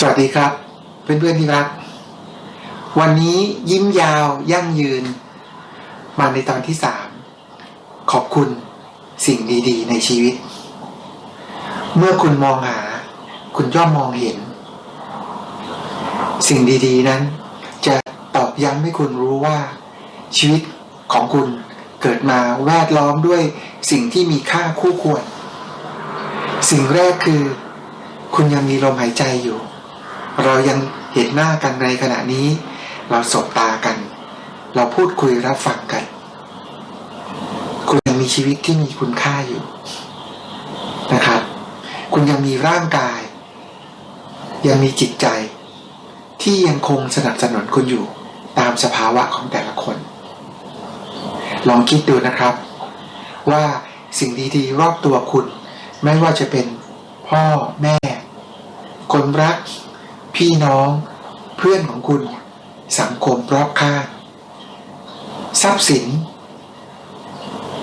สวัสดีครับ เพื่อนๆที่รัก วันนี้ยิ้มยาวยั่งยืน มาในตอนที่สามขอบคุณสิ่งดีๆ ในชีวิต เมื่อคุณมองหา คุณย่อมมองเห็น สิ่งดีๆนั้น จะตอกย้ำให้คุณรู้ว่า ชีวิตของคุณเกิดมาแวดล้อมด้วยสิ่งที่มีค่าคู่ควร สิ่งแรกคือ คุณยังมีลมหายใจอยู่ เรายังเห็นหน้ากันในขณะนี้ เราสบตากัน เราพูดคุยรับฟังกัน คุณยังมีชีวิตที่มีคุณค่าอยู่นะครับ คุณยังมีร่างกาย ยังมีจิตใจ ที่ยังคงสนับสนุนคุณอยู่ตามสภาวะของแต่ละคน ลองคิดดูนะครับ ว่าสิ่งดีๆ รอบตัวคุณ ไม่ว่าจะเป็นพ่อแม่ คนรัก พี่น้องเพื่อนของคุณ สังคมรอบข้างทรัพย์สิน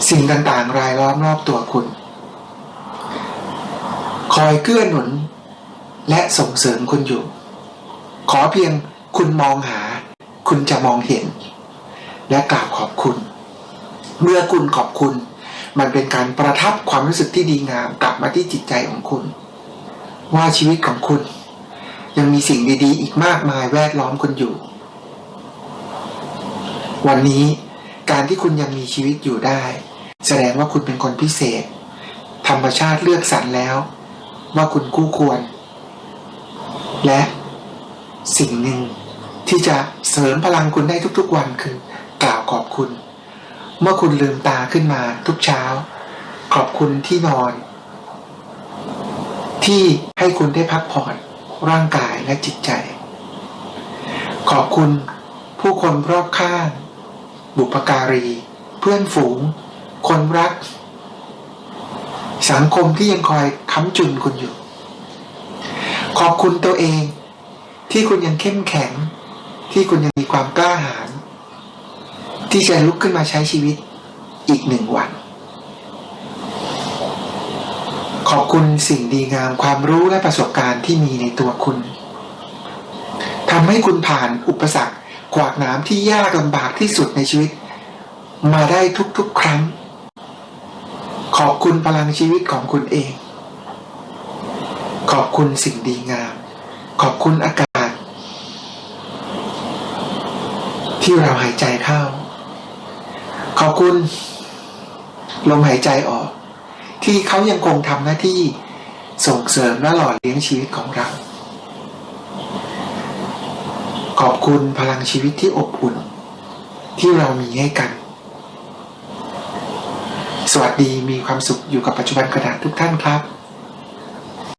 สิ่งต่างๆ รายล้อมรอบตัวคุณ คอยเกื้อหนุน และส่งเสริมคุณอยู่ ขอเพียงคุณมองหา คุณจะมองเห็น และกราบขอบคุณ เมื่อคุณขอบคุณ มันเป็นการประทับความรู้สึกที่ดีงามกลับมาที่จิตใจของคุณ ว่าชีวิตของคุณ ยังมีสิ่งดีๆ อีกมากมายแวดล้อมคุณอยู่ วันนี้การที่คุณยังมีชีวิตอยู่ได้ แสดงว่าคุณเป็นคนพิเศษ ธรรมชาติเลือกสรรแล้ว ว่าคุณคู่ควร และสิ่งหนึ่งที่จะเสริมพลังคุณได้ทุกๆวันคือกล่าวขอบคุณ เมื่อคุณลืมตาขึ้นมาทุกเช้า ขอบคุณที่นอน ที่ให้คุณได้พักผ่อน ร่างกายและจิตใจ ขอบคุณผู้คนรอบข้าง บุปการี เพื่อนฝูง คนรัก สังคมที่ยังคอยค้ำจุนคุณอยู่ ขอบคุณตัวเอง ที่คุณยังเข้มแข็ง ที่คุณยังมีความกล้าหาญที่จะลุกขึ้นมาใช้ชีวิตอีกหนึ่งวัน ขอบคุณสิ่งดีงามความรู้และประสบการณ์ที่มีในตัวคุณทำให้คุณผ่านอุปสรรคขวากหน้ำที่ยากลำบากที่สุดในชีวิต มาได้ทุกๆครั้ง ขอบคุณพลังชีวิตของคุณเอง ขอบคุณสิ่งดีงาม ขอบคุณอากาศ ที่เราหายใจเข้า ขอบคุณ ลมหายใจออก ที่เขายังคงทำหน้าที่ส่งเสริมและหล่อเลี้ยงชีวิตของเรา ขอบคุณพลังชีวิตที่อบอุ่น ที่เรามีให้กัน สวัสดีมีความสุขอยู่กับปัจจุบันขณะทุกท่านครับ